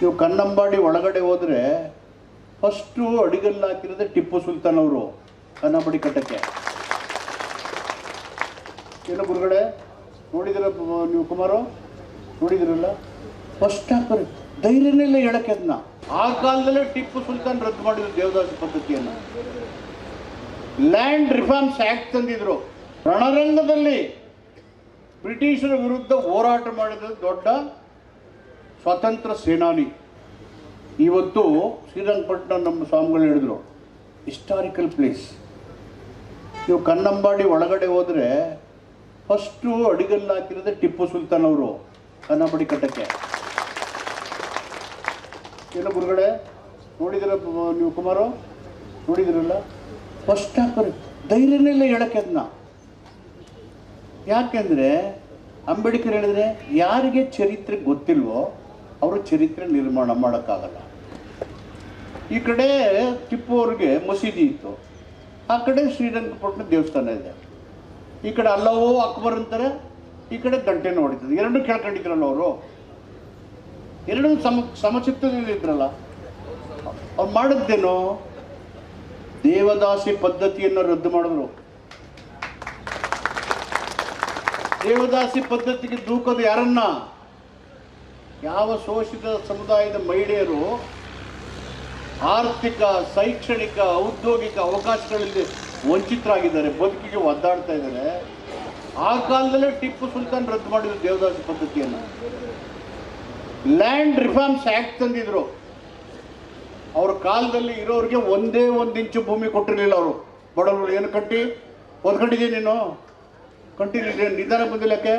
ನೀವು ಕನ್ನಂಬಾಡಿ ಒಳಗಡೆ ಹೋದರೆ ಫಸ್ಟು ಅಡಿಗಲ್ಲಿ ಹಾಕಿರೋದೆ ಟಿಪ್ಪು ಸುಲ್ತಾನ್ ಅವರು ಕನ್ನಂಬಾಡಿ ಕಟ್ಟಕ್ಕೆ. ಏನು ಗುರುಗಡೆ ನೋಡಿದಿರ ನೀವು ಕುಮಾರು? ನೋಡಿದಿರಲ್ಲ? ಫಸ್ಟ್ ಹಾಕಿ ಧೈರ್ಯನೇ ಇಲ್ಲ ಹೇಳಕ್ಕೆ ಅದನ್ನ ಆ ಕಾಲದಲ್ಲೇ ಟಿಪ್ಪು ಸುಲ್ತಾನ್ ರದ್ದು ಮಾಡಿದ್ರು ದೇವದಾಸ ಪದ್ಧತಿಯನ್ನು. ಲ್ಯಾಂಡ್ ರಿಫಾರ್ಮ್ಸ್ ಆಕ್ಟ್ ತಂದಿದ್ರು. ರಣರಂಗದಲ್ಲಿ ಬ್ರಿಟಿಷರ ವಿರುದ್ಧ ಹೋರಾಟ ಮಾಡಿದ ದೊಡ್ಡ ಸ್ವತಂತ್ರ ಸೇನಾನಿ. ಇವತ್ತು ಶ್ರೀರಂಗಪಟ್ಟಣ ನಮ್ಮ ಸ್ವಾಮಿಗಳು ಹೇಳಿದ್ರು ಹಿಸ್ಟಾರಿಕಲ್ ಪ್ಲೇಸ್ ನೀವು ಕನ್ನಂಬಾಡಿ ಒಳಗಡೆ ಹೋದರೆ ಫಸ್ಟು ಅಡಿಗಲ್ಲು ಹಾಕಿರೋದೇ ಟಿಪ್ಪು ಸುಲ್ತಾನ್ ಅವರು, ಕನ್ನಂಬಾಡಿ ಕಟ್ಟಕ್ಕೆ. ಏನು ಗುರುಗಳೇ, ನೋಡಿದಿರ ನೀವು ಕುಮಾರು? ನೋಡಿದಿರಲ್ಲ? ಫಸ್ಟ್ ಹಾಕೋರಿ ಧೈರ್ಯನೇ ಇಲ್ಲ ಹೇಳಕ್ಕೆ ಅದನ್ನ. ಯಾಕೆಂದರೆ ಅಂಬೇಡ್ಕರ್ ಹೇಳಿದ್ರೆ ಯಾರಿಗೆ ಚರಿತ್ರೆ ಗೊತ್ತಿಲ್ವೋ ಅವರು ಚರಿತ್ರೆ ನಿರ್ಮಾಣ ಮಾಡೋಕ್ಕಾಗಲ್ಲ. ಈ ಕಡೆ ಟಿಪ್ಪು ಅವ್ರಿಗೆ ಮಸೀದಿ ಇತ್ತು. ಆ ಕಡೆ ಶ್ರೀರಂಗಪಟ್ಟಣ ದೇವಸ್ಥಾನ ಇದೆ. ಈ ಕಡೆ ಅಲ್ಲವೋ ಅಕ್ಬರ್ ಅಂತಾರೆ, ಈ ಕಡೆ ಗಂಟೆ ಹೊಡಿತದೆ ಎರಡೂ ಕೇಳ್ಕೊಂಡಿದ್ರಲ್ಲ ಅವರು? ಎರಡೂ ಸಮ ಸಮಚಿತ್ತದಲ್ಲಿ ಇದ್ರಲ್ಲ. ಅವ್ರು ಮಾಡಿದ್ದೇನು? ದೇವದಾಸಿ ಪದ್ಧತಿಯನ್ನು ರದ್ದು ಮಾಡಿದ್ರು. ದೇವದಾಸಿ ಪದ್ಧತಿಗೆ ದೂಕೋದು ಯಾರನ್ನ? ಯಾವ ಶೋಷಿತ ಸಮುದಾಯದ ಮಹಿಳೆಯರು ಆರ್ಥಿಕ, ಶೈಕ್ಷಣಿಕ, ಔದ್ಯೋಗಿಕ ಅವಕಾಶಗಳಲ್ಲಿ ವಂಚಿತರಾಗಿದ್ದಾರೆ, ಬದುಕಿಗೆ ಒದ್ದಾಡ್ತಾ ಇದ್ದಾರೆ. ಆ ಕಾಲದಲ್ಲೇ ಟಿಪ್ಪು ಸುಲ್ತಾನ್ ರದ್ದು ಮಾಡಿದ್ರು ದೇವದಾಸಿ ಪದ್ಧತಿಯನ್ನು. ಲ್ಯಾಂಡ್ ರಿಫಾರ್ಮ್ಸ್ ಆಕ್ಟ್ ತಂದಿದ್ರು. ಅವ್ರ ಕಾಲದಲ್ಲಿ ಇರೋರಿಗೆ ಒಂದೇ ಒಂದು ಇಂಚು ಭೂಮಿ ಕೊಟ್ಟಿರಲಿಲ್ಲ ಅವರು. ಬಡವರು ಏನು ಕಟ್ಟಿ ಓದ್ಕೊಂಡಿದ್ದೀನಿ ನೀನು? ಕಂಟಿನ್ಯೂ ನಿಧಾನ ಬಂದಿಲ್ಲಕ್ಕೆ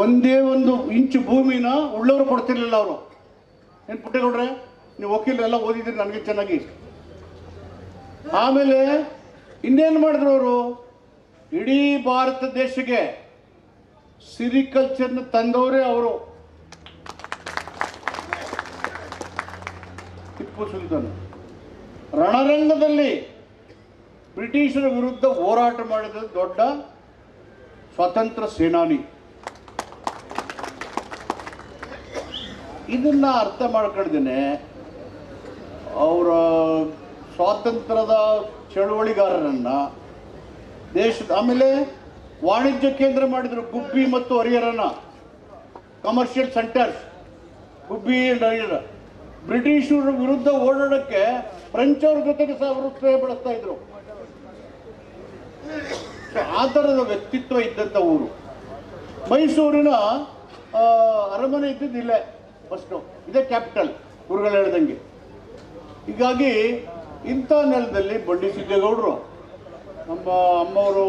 ಒಂದೇ ಒಂದು ಇಂಚು ಭೂಮಿನ ಉಳ್ಳವರು ಕೊಡ್ತಿರ್ಲಿಲ್ಲ ಅವರು. ಏನು ಪುಟ್ಟೇಗೌಡ್ರೆ, ನೀವು ವಕೀಲರೆಲ್ಲ ಓದಿದ್ರಿ ನನಗೆ ಚೆನ್ನಾಗಿ. ಆಮೇಲೆ ಇನ್ನೇನು ಮಾಡಿದ್ರು ಅವರು? ಇಡೀ ಭಾರತ ದೇಶಕ್ಕೆ ಸಿರಿಕಲ್ಚರ್ನ ತಂದವರೇ ಅವರು. ಟಿಪ್ಪು ಸುಲ್ತಾನ್. ರಣರಂಗದಲ್ಲಿ ಬ್ರಿಟಿಷರ ವಿರುದ್ಧ ಹೋರಾಟ ಮಾಡಿದ ದೊಡ್ಡ ಸ್ವತಂತ್ರ ಸೇನಾನಿ. ಇದನ್ನ ಅರ್ಥ ಮಾಡ್ಕೊಳ್ದೇನೆ ಅವರ ಸ್ವಾತಂತ್ರ್ಯದ ಚಳುವಳಿಗಾರರನ್ನ ದೇಶದ ಆಮೇಲೆ ವಾಣಿಜ್ಯ ಕೇಂದ್ರ ಮಾಡಿದರು ಗುಬ್ಬಿ ಮತ್ತು ಹರಿಹರನ ಕಮರ್ಷಿಯಲ್ ಸೆಂಟರ್ಸ್ ಗುಬ್ಬಿ ಹರಿಹರ. ಬ್ರಿಟಿಷರ ವಿರುದ್ಧ ಓಡಾಡಕ್ಕೆ ಫ್ರೆಂಚ್ ಅವ್ರ ಜೊತೆಗೆ ಸಹ ಅವರು ಸ್ನೇಹ ಬಳಸ್ತಾ ಇದ್ರು. ಆ ಥರದ ವ್ಯಕ್ತಿತ್ವ ಇದ್ದಂಥ ಊರು. ಮೈಸೂರಿನ ಅರಮನೆ ಇದ್ದಿದ್ದು ಇಲ್ಲೇ ಫಸ್ಟು ಇದೇ ಕ್ಯಾಪಿಟಲ್ ಗುರುಗಳು ಹೇಳ್ದಂಗೆ. ಹೀಗಾಗಿ ಇಂಥ ನೆಲದಲ್ಲಿ ಬಂಡಿ ಸಿದ್ದೇಗೌಡರು ನಮ್ಮ ಅಮ್ಮವರು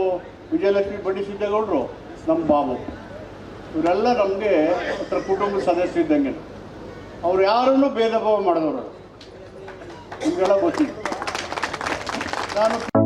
ವಿಜಯಲಕ್ಷ್ಮಿ ಬಂಡಿ ಸಿದ್ದೇಗೌಡರು ನಮ್ಮ ಬಾಬು. ಇವರೆಲ್ಲ ನಮಗೆ ಹತ್ರ ಕುಟುಂಬದ ಸದಸ್ಯ ಇದ್ದಂಗೆ. ಅವ್ರು ಯಾರನ್ನೂ ಭೇದ ಭಾವ ಮಾಡಿದವರು ನಿಮಗೆಲ್ಲ ಗೊತ್ತಿದೆ. ನಾನು